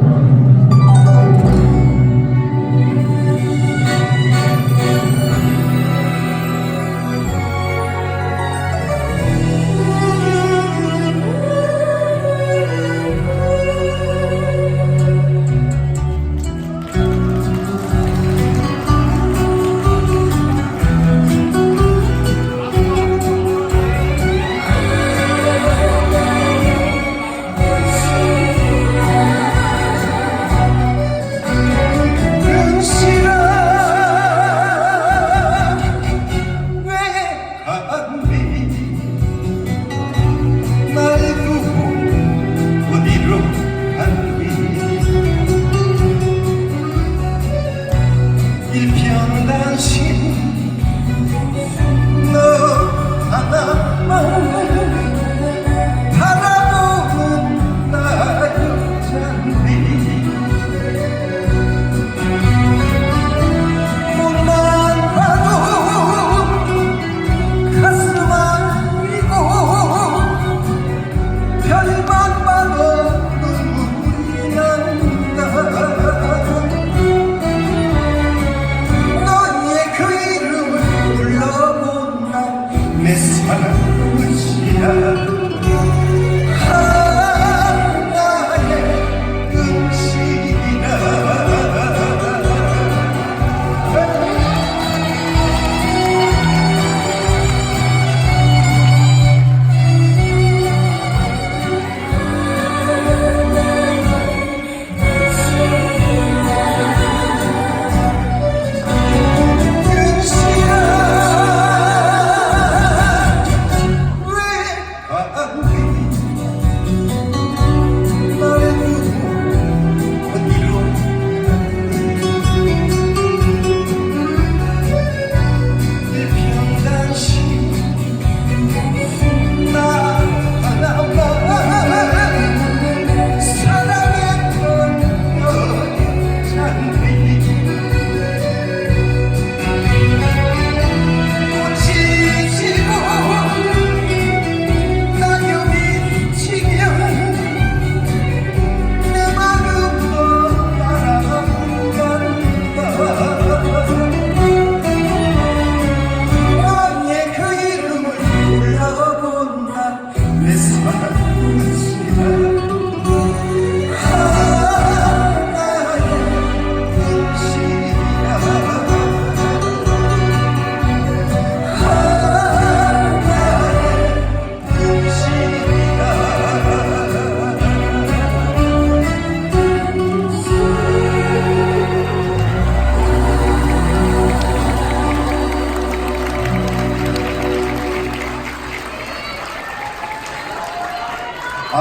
은실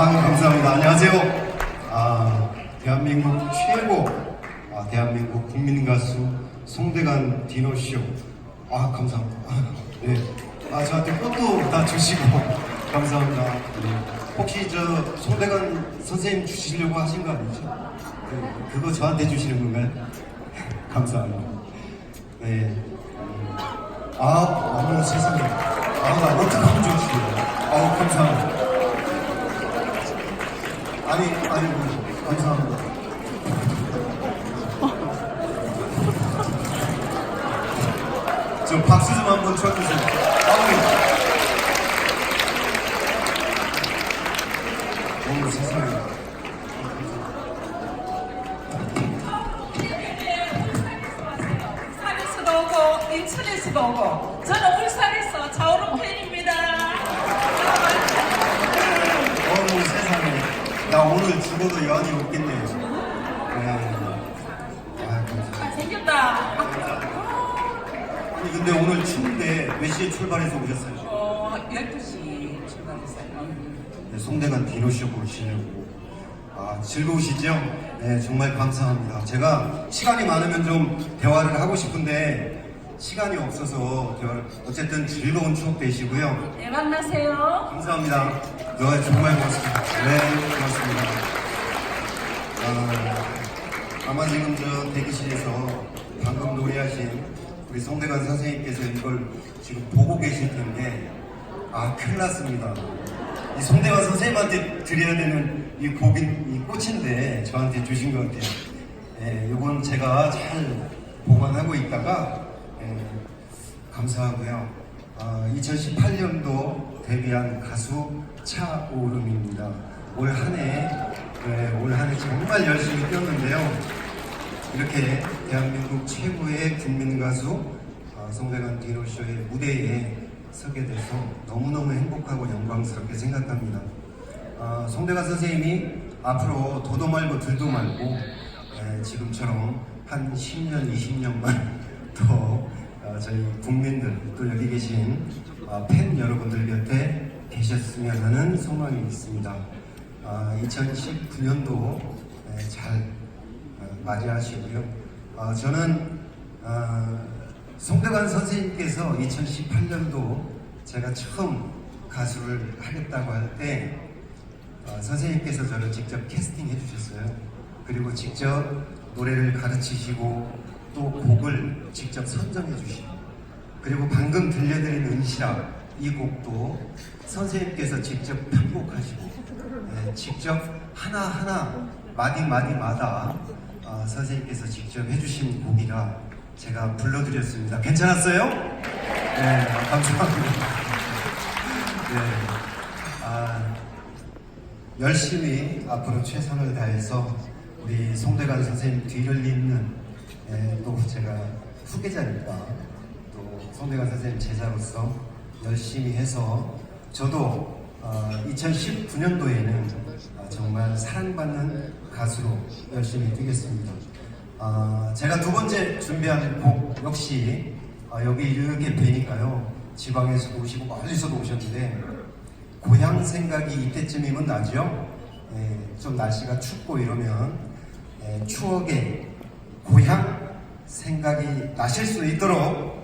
아, 감사합니다. 안녕하세요. 아, 대한민국 최고, 아, 대한민국 국민 가수 송대관 디노쇼. 아, 감사합니다. 아, 네. 아, 저한테 꽃도 다 주시고, 감사합니다. 네. 혹시 저 송대관 선생님 주시려고 하신 거 아니죠? 그, 그거 저한테 주시는 건가요? 감사합니다. 네. 음. 아, 어머 세상에. 아, 나 어떻게 하면 좋으시요 아, 감사합니다. 아니, 아니, 감사합니다. 저 박수 좀 한번 쳐주세요. 아우. 어머 세상에. 산에서도 오고 인천에서도 오고 저는 울산에서 자오로 팬입니다. 어머 세상에. 나 오늘 죽어도 여한이 없겠네요. 네. 아, 감사합니다. 생겼다. 아니, 근데 오늘 추운데 몇 시에 출발해서 오셨어요? 어, 12시 출발했어요. 네, 송대관 디노쇼 보시려고 아, 즐거우시죠? 네, 정말 감사합니다. 제가 시간이 많으면 좀 대화를 하고 싶은데 시간이 없어서 대화를 어쨌든 즐거운 추억 되시고요. 네, 만나세요. 감사합니다. 네, 정말 고맙습니다. 네, 고맙습니다. 아, 아마 지금 저 대기실에서 방금 노래하신 우리 송대관 선생님께서 이걸 지금 보고 계실 텐데 아 큰일 났습니다. 이 송대관 선생님한테 드려야 되는 이 곡인 이 꽃인데 저한테 주신 것 같아요. 예, 이건 제가 잘 보관하고 있다가 예, 감사하고요. 아, 2018년도 데뷔한 가수 차오름입니다. 올 한해 예, 올 한해 정말 열심히 뛰었는데요. 이렇게 대한민국 최고의 국민 가수 어, 송대관 디노쇼의 무대에 서게 돼서 너무너무 행복하고 영광스럽게 생각합니다. 어, 송대관 선생님이 앞으로 도도 말고 들도 말고 에, 지금처럼 한 10년, 20년만 더 어, 저희 국민들 또 여기 계신 어, 팬 여러분들 곁에 계셨으면 하는 소망이 있습니다. 아, 2019년도 잘 어, 맞이하시고요. 어, 저는 어, 송대관 선생님께서 2018년도 제가 처음 가수를 하겠다고 할때 어, 선생님께서 저를 직접 캐스팅해 주셨어요. 그리고 직접 노래를 가르치시고 또 곡을 직접 선정해 주시고 그리고 방금 들려드린 은시라 이 곡도 선생님께서 직접 편곡하시고 네, 직접 하나하나 마디마디마다 어, 선생님께서 직접 해주신 곡이라 제가 불러드렸습니다. 괜찮았어요? 네, 감사합니다. 네, 아, 열심히 앞으로 최선을 다해서 우리 송대관 선생님 뒤를 잇는 예, 또 제가 후계자니까 또 송대관 선생님 제자로서 열심히 해서 저도 2019년도에는 정말 사랑받는 가수로 열심히 뛰겠습니다. 아, 제가 두 번째 준비한 곡 역시 아, 여기 이렇게 뵈니까요 지방에서도 오시고 멀리서도 오셨는데 고향 생각이 이때쯤이면 나죠. 예, 좀 날씨가 춥고 이러면 예, 추억의 고향 생각이 나실 수 있도록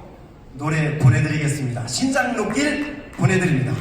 노래 보내드리겠습니다. 신장 녹길 보내드립니다.